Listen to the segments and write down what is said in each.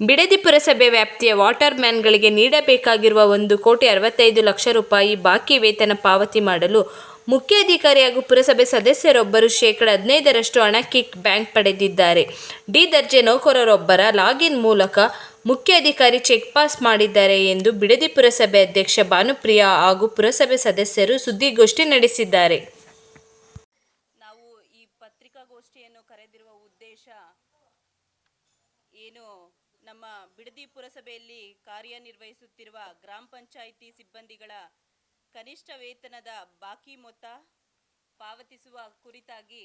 ಬಿಡದಿ ಪುರಸಭೆ ವ್ಯಾಪ್ತಿಯ ವಾಟರ್ ಮ್ಯಾನ್ಗಳಿಗೆ ನೀಡಬೇಕಾಗಿರುವ ಒಂದು ಕೋಟಿ ಅರವತ್ತೈದು ಲಕ್ಷ ರೂಪಾಯಿ ಬಾಕಿ ವೇತನ ಪಾವತಿ ಮಾಡಲು ಮುಖ್ಯಾಧಿಕಾರಿ ಹಾಗೂ ಪುರಸಭೆ ಸದಸ್ಯರೊಬ್ಬರು ಶೇಕಡ ಹದಿನೈದರಷ್ಟು ಹಣ ಕಿಕ್ ಬ್ಯಾಂಕ್ ಪಡೆದಿದ್ದಾರೆ. ಡಿ ದರ್ಜೆ ನೌಕರರೊಬ್ಬರ ಲಾಗಿನ್ ಮೂಲಕ ಮುಖ್ಯಾಧಿಕಾರಿ ಚೆಕ್ ಪಾಸ್ ಮಾಡಿದ್ದಾರೆ ಎಂದು ಬಿಡದಿ ಪುರಸಭೆ ಅಧ್ಯಕ್ಷ ಭಾನುಪ್ರಿಯಾ ಹಾಗೂ ಪುರಸಭೆ ಸದಸ್ಯರು ಸುದ್ದಿಗೋಷ್ಠಿ ನಡೆಸಿದ್ದಾರೆ. ನಾವು ಈ ಪತ್ರಿಕಾಗೋಷ್ಠಿಯನ್ನು ಕರೆದಿರುವ ಉದ್ದೇಶ ಏನು? ನಮ್ಮ ಬಿಡದಿ ಪುರಸಭೆಯಲ್ಲಿ ಕಾರ್ಯನಿರ್ವಹಿಸುತ್ತಿರುವ ಗ್ರಾಮ ಪಂಚಾಯಿತಿ ಸಿಬ್ಬಂದಿಗಳ ಕನಿಷ್ಠ ವೇತನದ ಬಾಕಿ ಮೊತ್ತ ಪಾವತಿಸುವ ಕುರಿತಾಗಿ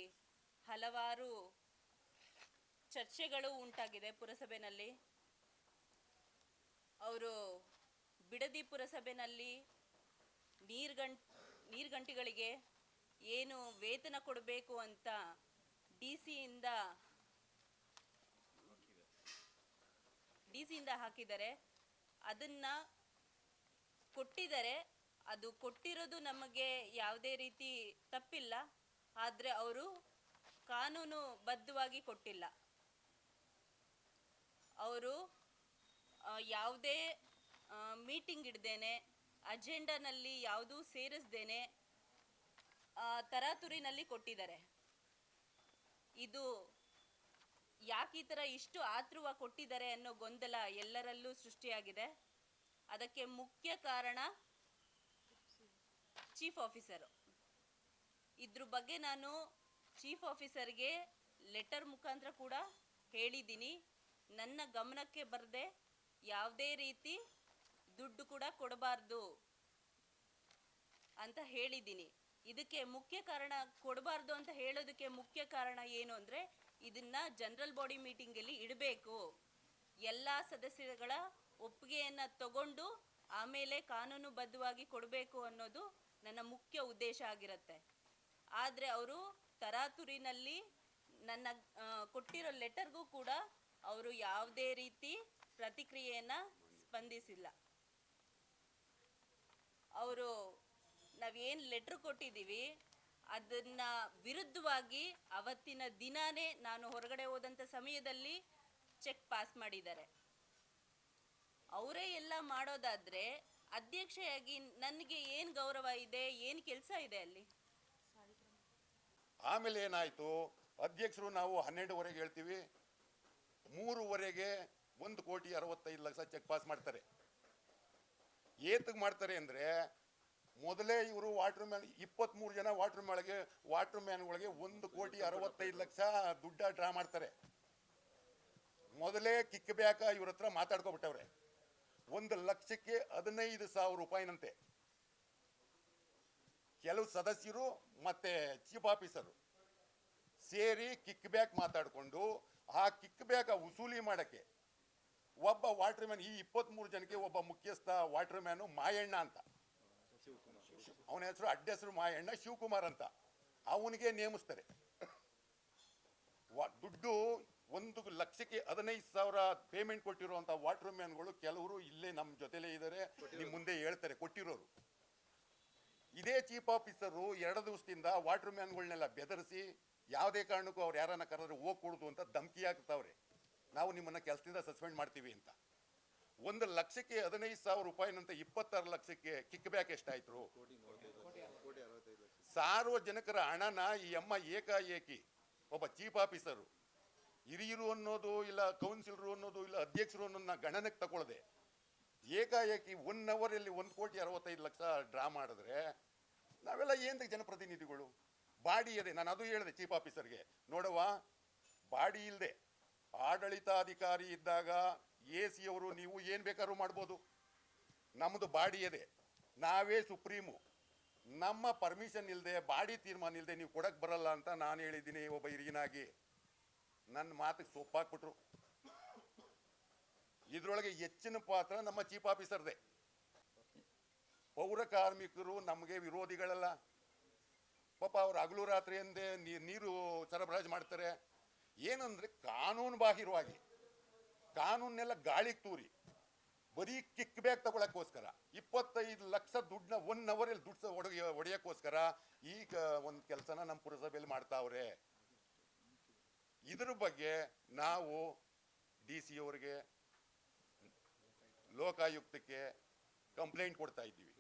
ಹಲವಾರು ಚರ್ಚೆಗಳು ಉಂಟಾಗಿದೆ ಪುರಸಭೆಯಲ್ಲಿ ಅವರು ಬಿಡದಿ ಪುರಸಭೆಯಲ್ಲಿ ನೀರ್ಗಂ, ನೀರ್ಗಂಟಿಗಳಿಗೆ ಏನು ವೇತನ ಕೊಡಬೇಕು ಅಂತ ಡಿ ಸಿಯಿಂದ ಡಿ ಹಾಕಿದರೆ ಅದನ್ನ ಕೊಟ್ಟಿದರೆ ಅದು ಕೊಟ್ಟಿರೋದು ನಮಗೆ ಯಾವುದೇ ರೀತಿ ತಪ್ಪಿಲ್ಲ, ಆದರೆ ಅವರು ಕಾನೂನು ಬದ್ಧವಾಗಿ ಕೊಟ್ಟಿಲ್ಲ. ಅವರು ಯಾವುದೇ ಮೀಟಿಂಗ್ ಇಡ್ದೇನೆ, ಅಜೆಂಡಾನಲ್ಲಿ ಯಾವುದೂ ಸೇರಿಸ್ದೇನೆ ತರಾತುರಿನಲ್ಲಿ ಕೊಟ್ಟಿದ್ದಾರೆ. ಇದು ಯಾಕೆ ಈ ಥರ ಇಷ್ಟು ಆತೃವ ಕೊಟ್ಟಿದ್ದಾರೆ ಅನ್ನೋ ಗೊಂದಲ ಎಲ್ಲರಲ್ಲೂ ಸೃಷ್ಟಿಯಾಗಿದೆ. ಅದಕ್ಕೆ ಮುಖ್ಯ ಕಾರಣ ಚೀಫ್ ಆಫೀಸರು ಇದ್ರ ಬಗ್ಗೆ ನಾನು ಚೀಫ್ ಆಫೀಸರ್ಗೆ ಲೆಟರ್ ಮುಖಾಂತರ ಕೂಡ ಹೇಳಿದ್ದೀನಿ. ನನ್ನ ಗಮನಕ್ಕೆ ಬರದೆ ಯಾವುದೇ ರೀತಿ ದುಡ್ಡು ಕೂಡ ಕೊಡಬಾರ್ದು ಅಂತ ಹೇಳಿದ್ದೀನಿ. ಇದಕ್ಕೆ ಮುಖ್ಯ ಕಾರಣ ಕೊಡಬಾರ್ದು ಅಂತ ಹೇಳೋದಕ್ಕೆ ಮುಖ್ಯ ಕಾರಣ ಏನು ಅಂದರೆ ಇದನ್ನ ಜನರಲ್ ಬಾಡಿ ಮೀಟಿಂಗಲ್ಲಿ ಇಡಬೇಕು. ಎಲ್ಲ ಸದಸ್ಯರುಗಳ ಒಪ್ಪಿಗೆಯನ್ನು ತಗೊಂಡು ಆಮೇಲೆ ಕಾನೂನುಬದ್ಧವಾಗಿ ಕೊಡಬೇಕು ಅನ್ನೋದು ನನ್ನ ಮುಖ್ಯ ಉದ್ದೇಶ ಆಗಿರುತ್ತೆ. ಆದರೆ ಅವರು ತರಾತುರಿನಲ್ಲಿ ನನ್ನ ಕೊಟ್ಟಿರೋ ಲೆಟರ್ಗೂ ಕೂಡ ಅವರು ಯಾವುದೇ ರೀತಿ ಪ್ರತಿಕ್ರಿಯೆಯನ್ನು ಸ್ಪಂದಿಸಿಲ್ಲ. ಅವರು ನಾವೇನು ಲೆಟ್ರ್ ಕೊಟ್ಟಿದ್ದೀವಿ ಅದನ್ನ ವಿರುದ್ಧವಾಗಿ ಅವತ್ತಿನ ದಿನಾನೇ ನಾನು ಹೊರಗಡೆ ಹೋದಂಥ ಸಮಯದಲ್ಲಿ ಚೆಕ್ ಪಾಸ್ ಮಾಡಿದ್ದಾರೆ. ಅವರೇ ಎಲ್ಲ ಮಾಡೋದಾದ್ರೆ ಅಧ್ಯಕ್ಷೆಯಾಗಿ ನನಗೆ ಏನು ಗೌರವ ಇದೆ, ಏನು ಕೆಲಸ ಇದೆ ಅಲ್ಲಿ? ಆಮೇಲೆ ಏನಾಯ್ತು? ಅಧ್ಯಕ್ಷರು ನಾವು ಹನ್ನೆರಡುವರೆಗೆ ಹೇಳ್ತೀವಿ. ಮೂರುವರೆಗೆ ಒಂದು ಕೋಟಿ ಅರವತ್ತೈದು ಲಕ್ಷ ಚೆಕ್ ಪಾಸ್ ಮಾಡ್ತಾರೆ. ಏತಕ್ಕೆ ಮಾಡ್ತಾರೆ ಅಂದ್ರೆ ಮೊದಲೇ ಇವರು ವಾಟರ್ ಮ್ಯಾನ್ ಇಪ್ಪತ್ಮೂರು ಜನ ವಾಟರ್ ಮ್ಯಾನ್ಗೆ ವಾಟರ್ ಮ್ಯಾನ್ಗಳಿಗೆ ಒಂದು ಕೋಟಿ ಅರವತ್ತೈದು ಲಕ್ಷ ದುಡ್ಡ ಡ್ರಾ ಮಾಡ್ತಾರೆ. ಮೊದಲೇ ಕಿಕ್ ಬ್ಯಾಕ ಇವ್ರ ಹತ್ರ ಮಾತಾಡ್ಕೊಬಿಟ್ಟವ್ರೆ. ಒಂದು ಲಕ್ಷಕ್ಕೆ ಹದಿನೈದು ಸಾವಿರ ರೂಪಾಯಿನಂತೆ. ಕೆಲವು ಸದಸ್ಯರು ಮತ್ತೆ ಚೀಫ್ ಆಫೀಸರು ಸೇರಿ ಕಿಕ್ ಬ್ಯಾಕ್ ಮಾತಾಡಿಕೊಂಡು ಆ ಕಿಕ್ ಬ್ಯಾಕ್ ವಸೂಲಿ ಮಾಡಕ್ಕೆ ಒಬ್ಬ ವಾಟರ್ ಮ್ಯಾನ್ ಈ ಇಪ್ಪತ್ಮೂರು ಜನಕ್ಕೆ ಒಬ್ಬ ಮುಖ್ಯಸ್ಥ ವಾಟರ್ ಮ್ಯಾನು ಮಾಯಣ್ಣ ಅಂತ. ಅವನ ಹೆಸರು ಅಡ್ಡ ಹೆಸರು ಮಾಯಣ್ಣ ಶಿವಕುಮಾರ್ ಅಂತ. ಅವನಿಗೆ ನೇಮಿಸ್ತಾರೆ. ದುಡ್ಡು ಒಂದು ಲಕ್ಷಕ್ಕೆ ಹದಿನೈದು ಸಾವಿರ ಪೇಮೆಂಟ್ ಕೊಟ್ಟಿರುವಂತ ವಾಟರ್ ಮ್ಯಾನ್ಗಳು ಕೆಲವರು ಇಲ್ಲೇ ನಮ್ಮ ಜೊತೆಲೇ ಇದ್ದಾರೆ ನಿಮ್ ಮುಂದೆ ಹೇಳ್ತಾರೆ ಕೊಟ್ಟಿರೋರು. ಇದೇ ಚೀಫ್ ಆಫೀಸರು ಎರಡು ದಿವಸದಿಂದ ವಾಟರ್ ಮ್ಯಾನ್ಗಳನ್ನೆಲ್ಲ ಬೆದರಿಸಿ ಯಾವುದೇ ಕಾರಣಕ್ಕೂ ಅವ್ರು ಯಾರನ್ನ ಕರೆದ್ರೆ ಹೋಗ್ಕೊಡುದು ಅಂತ ಧಮಕಿ ಹಾಕ್ತಾವ್ರೆ. ನಾವು ನಿಮ್ಮನ್ನ ಕೆಲಸದಿಂದ ಸಸ್ಪೆಂಡ್ ಮಾಡ್ತೀವಿ ಅಂತ. ಒಂದು ಲಕ್ಷಕ್ಕೆ ಹದಿನೈದು ಸಾವಿರ ರೂಪಾಯಿನಂತ ಇಪ್ಪತ್ತಾರು ಲಕ್ಷಕ್ಕೆ ಕಿಕ್ ಬ್ಯಾಕ್ ಎಷ್ಟಾಯ್ತು? ಸಾರ್ವಜನಿಕರ ಹಣನ ಈ ಅಮ್ಮ ಏಕಾಏಕಿ, ಒಬ್ಬ ಚೀಫ್ ಆಫೀಸರು ಹಿರಿಯರು ಅನ್ನೋದು ಇಲ್ಲ ಕೌನ್ಸಿಲರು ಅನ್ನೋದು ಇಲ್ಲ, ಅಧ್ಯಕ್ಷರು ಅನ್ನೋದನ್ನ ಗಣನೆಗೆ ತಗೊಳ್ಳದೆ ಏಕಾಏಕಿ ಒನ್ ಅವರಲ್ಲಿ ಒಂದು ಕೋಟಿ ಅರವತ್ತೈದು ಲಕ್ಷ ಡ್ರಾ ಮಾಡಿದ್ರೆ ನಾವೆಲ್ಲ ಏನ್ ಜನಪ್ರತಿನಿಧಿಗಳು? ಬಾಡಿ ಇದೆ, ನಾನು ಅದು ಹೇಳಿದೆ ಚೀಫ್ ಆಫೀಸರ್ಗೆ ನೋಡವ್ವ, ಬಾಡಿ ಇಲ್ಲದೆ ಆಡಳಿತಾಧಿಕಾರಿ ಇದ್ದಾಗ ಎ ಸಿ ಅವರು ನೀವು ಏನು ಬೇಕಾದ್ರೂ ಮಾಡ್ಬೋದು. ನಮ್ಮದು ಬಾಡಿ ಇದೆ. ನಾವೇ ಸುಪ್ರೀಮು. ನಮ್ಮ ಪರ್ಮಿಷನ್ ಇಲ್ಲದೆ ಬಾಡಿ ತೀರ್ಮಾನ ಇಲ್ಲದೆ ನೀವು ಕೊಡಕ್ಕೆ ಬರಲ್ಲ ಅಂತ ನಾನು ಹೇಳಿದ್ದೀನಿ ಒಬ್ಬ ಹಿರಿಯನಾಗಿ. ನನ್ನ ಮಾತಿಗೆ ಸೊಪ್ಪಾಕ್ಬಿಟ್ರು ಇದರೊಳಗೆ ಹೆಚ್ಚಿನ ಪಾತ್ರ ನಮ್ಮ ಚೀಫ್ ಆಫೀಸರ್ದೆ. ಪೌರ ಕಾರ್ಮಿಕರು ನಮಗೆ ವಿರೋಧಿಗಳಲ್ಲ. ಪಾಪ ಅವ್ರು ಹಗಲು ರಾತ್ರಿ ಎಂದೇ ನೀರು ಸರಬರಾಜು ಮಾಡ್ತಾರೆ. ಏನಂದ್ರೆ ಕಾನೂನು ಬಾಹಿರವಾಗಿ ಕಾನೂನೆಲ್ಲ ಗಾಳಿಗೆ ತೂರಿ. ಬರೀ ಕಿಕ್ ಬ್ಯಾಕ್ ತಗೊಳಕ್ಕೋಸ್ಕರ, ಇಪ್ಪತ್ತೈದು ಲಕ್ಷ ದುಡ್ಡನ್ನ ಒನ್ ಅವರಲ್ಲಿ ದುಡ್ಡು ಒಡಗಿ ಹೊಡೆಯಕ್ಕೋಸ್ಕರ ಈ ಒಂದು ಕೆಲಸನ ನಮ್ಮ ಪುರಸಭೆಯಲ್ಲಿ ಮಾಡ್ತಾವ್ರೆ. ಇದ್ರ ಬಗ್ಗೆ ನಾವು ಡಿ ಸಿ ಅವರಿಗೆ, ಲೋಕಾಯುಕ್ತಕ್ಕೆ ಕಂಪ್ಲೇಂಟ್ ಕೊಡ್ತಾ ಇದ್ದೀವಿ.